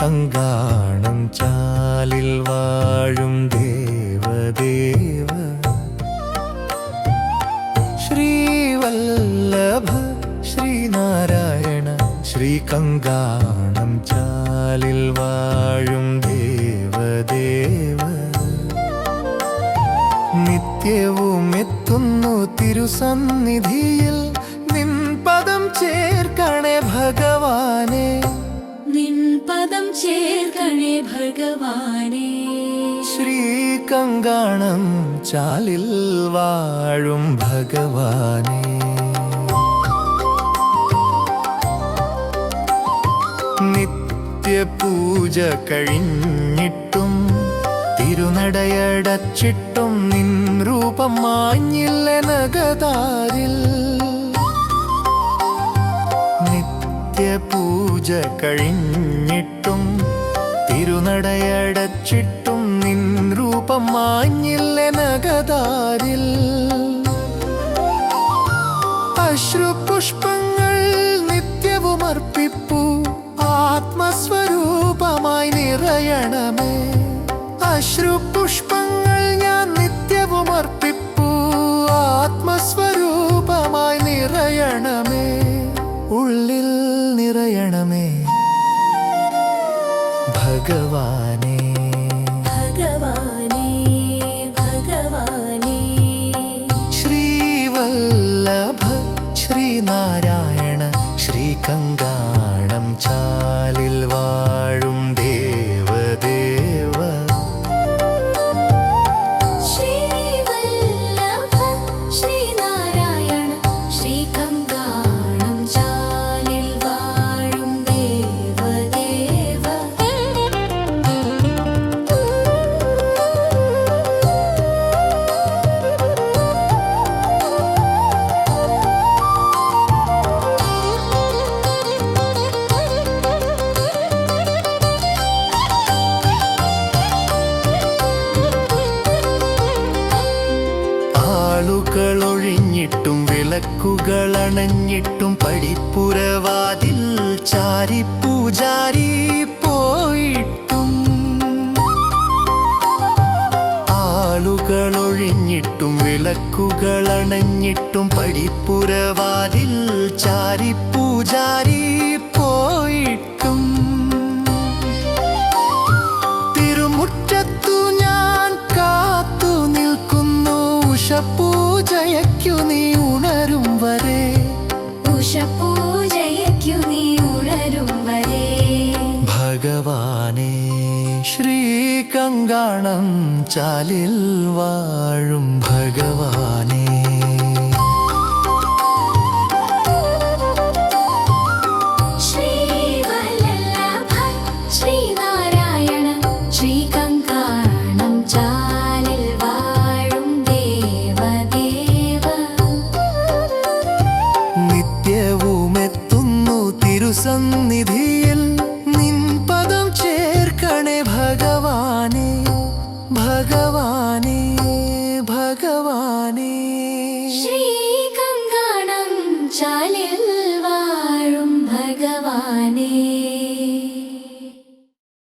കങ്കാണം ചാലിൽ വാഴും ദേവദേവ. ശ്രീവല്ലഭ ശ്രീനാരായണ ശ്രീകങ്കാണം ചാലിൽ വാഴും ദേവദേവ. നിത്യവും എത്തുന്നു തിരുസന്നിധിയിൽ നിൻ പദം ചേർക്കണേ ഭഗവാനെ. നിൻ പദം ചേർക്കണേ ഭഗവാനേ. ശ്രീകങ്കാണം ചാലിൽ വാഴും ഭഗവാനെ. നിത്യപൂജ കഴിഞ്ഞിട്ടും തിരുനടയടച്ചിട്ടും നിൻ രൂപം മാഞ്ഞില്ല നഗതാരിൽ നിത്യപൂജ കഴിഞ്ഞിട്ടും തിരുനടയടച്ചിട്ടും നിൻ രൂപം മാഞ്ഞില്ല നഗതാരിൽ അശ്രുപുഷ്പങ്ങൾ നിത്യവും അർപ്പിപ്പൂ ആത്മസ്വരൂപമായി നിറയണമേ. അശ്രുപുഷ്പങ്ങൾ ഞാൻ നിത്യവും അർപ്പിപ്പൂ ആത്മസ്വരൂപമായി നിറയണമേ. ഉള്ളിൽ നിറയണമേ ഭഗവാനേ. ഭഗവാനേ ഭഗവാനേ. ശ്രീവല്ലഭ ശ്രീനാരായണ ശ്രീകങ്കാണം ചാലിൽ വാഴും. ആളുകൾ ഒഴിഞ്ഞിട്ടും വിളക്കുകൾ അണഞ്ഞിട്ടും പടിപ്പുരവാതിൽ ചാരി പൂജാരി പോയിട്ടും. ആളുകൾ ഒഴിഞ്ഞിട്ടും വിളക്കുകൾ അണഞ്ഞിട്ടും പടിപ്പുരവാതിൽ ചാരി പൂജാരി ഉഷപൂജയ്ക്കു നീ ഉണരും ശ്രീകങ്കാണം ചാലിൽ വാഴും ഭഗവാനെ. Shri.